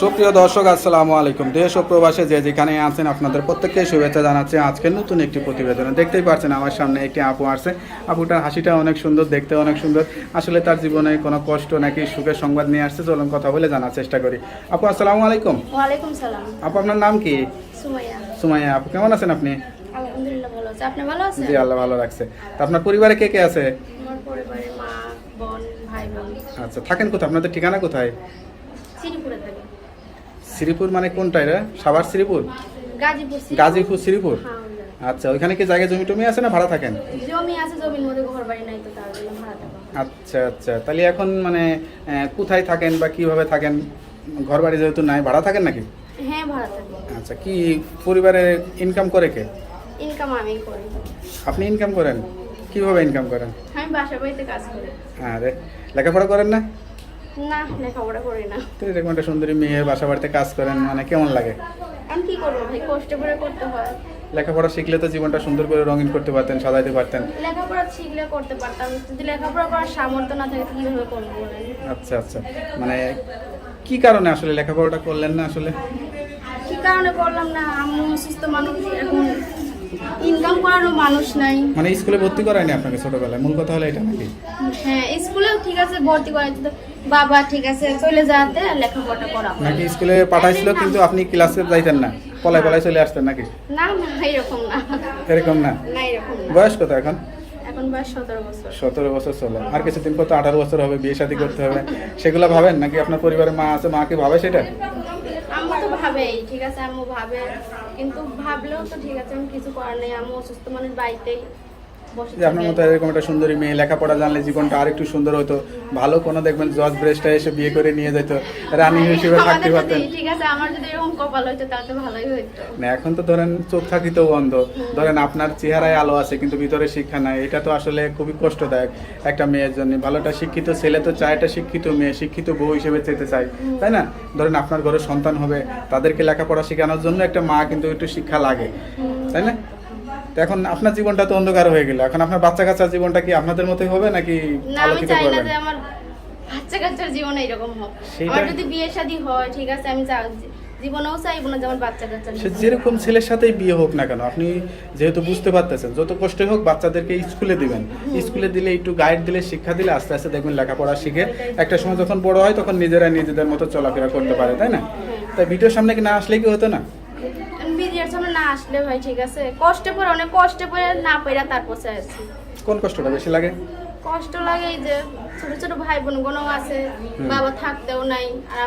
সুপ্রিয় দর্শক আসসালামু আলাইকুম। দেশ ও প্রবাসে যে যেখানে আছেন আপনাদের প্রত্যেককে শুভেচ্ছা জানাচ্ছি। আজকের নতুন একটি প্রতিবেদনে। দেখতেই পাচ্ছেন আমার সামনে একটি আপু আসছে। আপুটার হাসিটা অনেক সুন্দর দেখতে অনেক সুন্দর। আসলে তার জীবনে কোনো কষ্ট নাকি সুখের সংবাদ নিয়ে আসছে? চলুন কথা বলে জানার চেষ্টা করি। আপু আসসালামু আলাইকুম। ওয়ালাইকুম সালাম। আপু আপনার নাম কি? সুমাইয়া। সুমাইয়া আপু কেমন আছেন আপনি? আলহামদুলিল্লাহ ভালো আছে। আপনি ভালো আছেন? জি আল্লাহ ভালো রাখছে। তা আপনার পরিবারে কে কে আছে? আমার পরিবারে মা বোন ভাই বোন। আচ্ছা থাকেন কোথায়? আপনাদের ঠিকানা কোথায়? শ্রীপুরে থাকি শ্রীপুর মানে কোনটা এটা? সাভার শ্রীপুর? গাজীপুর শ্রীপুর। গাজীপুর শ্রীপুর? হ্যাঁ, আচ্ছা ওইখানে কি জায়গা জমি টমি আছে না ভাড়া থাকেন? জমি আছে জমির মধ্যে ঘর বাড়ি নাই তো তার জন্য ভাড়া আচ্ছা আচ্ছা তাহলে এখন মানে কোথায় থাকেন বা কীভাবে থাকেন? ঘর বাড়ি যেহেতু নাই ভাড়া থাকেন নাকি? হ্যাঁ ভাড়া থাকি। আচ্ছা কি পরিবারে ইনকাম করে কে? ইনকাম আমি করি। আপনি ইনকাম করেন? কীভাবে ইনকাম করেন? আমি বাসা বাড়িতে কাজ করি। আরে লেখাপড়া করেন না? না লেখাপড়া করি না। তো এরকম একটা সুন্দরী মেয়ে বাসা বাড়িতে কাজ করেন মানে কেমন লাগে? আমি কি করব ভাই? কষ্ট করে করতে হয়। লেখাপড়া শিখলে তো জীবনটা সুন্দর করে রঙিন করতে পারতেন সাজাইতে পারতেন। লেখাপড়া শিখলে করতে পারতাম। যদি লেখাপড়া করার সামর্থ্য না থাকে কীভাবে করব আচ্ছা আচ্ছা। মানে কি কারণে আসলে লেখাপড়াটা করলেন না আসলে? কি কারণে করলাম না? আম্মু অসুস্থ মানুষ এখন ইনকাম করারও মানুষ নাই। মানে স্কুলে ভর্তি করায়নি আপনাকে ছোটবেলায়? মূল কথা হলো এটা নাকি? হ্যাঁ স্কুলেও ঠিক আছে ভর্তি করাই দিত বাবা ঠিক আছে চলে যাতে লেখাপড়া করা নাকি স্কুলে পাঠাইছিল কিন্তু আপনি ক্লাসে যাইতেন না? পলাই পলাই চলে আসতেন নাকি? না না এরকম না। এরকম না? না এরকম না। বয়স কত এখন? এখন বয়স সতেরো বছর। সতেরো বছর চলে। আর কিছুদিন পর তো আঠারো বছর হবে বিয়ে শাদী করতে হবে। সেগুলো ভাবেন? নাকি আপনার পরিবারে মা আছে? মা কি ভাবে সেটা? আম্মু তো ভাবেই ঠিক আছে আম্মু ভাবে। কিন্তু ভাবলেও তো ঠিক আছে আমি কিছু করার নেই। আম্মু অসুস্থ মানুষ বাড়িতেই। যে আপনার মতো এরকম একটা সুন্দরী মেয়ে লেখাপড়া জানলে জীবনটা আরেকটু সুন্দর হতো ভালো কোনো দেখবেন জজ ব্রেস্টটা এসে বিয়ে করে নিয়ে যেত রানী হিসেবে থাকতে পারতেন। ঠিক আছে আমার যদি এরকম কপাল হইতো তাহলে ভালোই হইতো। না এখন তো ধরেন চোখ থাকিতেও অন্ধ। ধরেন আপনার চেহারায় আলো আছে কিন্তু ভিতরে শিক্ষা নাই। এটা তো আসলে খুবই কষ্টদায়ক একটা মেয়ের জন্য। ভালো একটা শিক্ষিত ছেলে তো চায় একটা শিক্ষিত মেয়ে শিক্ষিত বউ হিসেবে চেতে চায় তাই না? ধরেন আপনার ঘরে সন্তান হবে তাদেরকে লেখাপড়া শেখানোর জন্য একটা মা কিন্তু একটু শিক্ষা লাগে তাই না? তো এখন আপনার জীবনটা তো অন্ধকার হয়ে গেল। এখন আপনার বাচ্চা কাচ্চার জীবনটা কি আপনাদের মতোই হবে নাকি না আমি চাই না যে আমার বাচ্চা কাচ্চার জীবন এরকম হোক। আমার যদি বিয়ে শাদী হয় ঠিক আছে আমি চা- জীবনেও চাইব না যে বাচ্চা কাচ্চার সে যেরকম ছেলের সাথেই বিয়ে হোক না কেন আপনি যেহেতু বুঝতে পারতেছেন যত কষ্ট হোক বাচ্চাদেরকে স্কুলে দিবেন। স্কুলে দিলে একটু গাইড দিলে শিক্ষা দিলে আস্তে আস্তে দেখবেন লেখাপড়া শিখে একটা সময় যখন বড় হয় তখন নিজেরা নিজেদের মতো চলাফেরা করতে পারে তাই না? তাই ভিডিওর সামনে কি না আসলে কি হতো না? বিয়ের সামনে না আসলে ভাই ঠিক আছে? কষ্টে পরে অনেক কষ্টে পড়ে না পেরা তারপর আসছি কোন কষ্টটা বেশি লাগে? কষ্ট লাগে এই যে ছোট ছোট ভাই বোনগুলো আছে বাবা থাকতেও নাই আর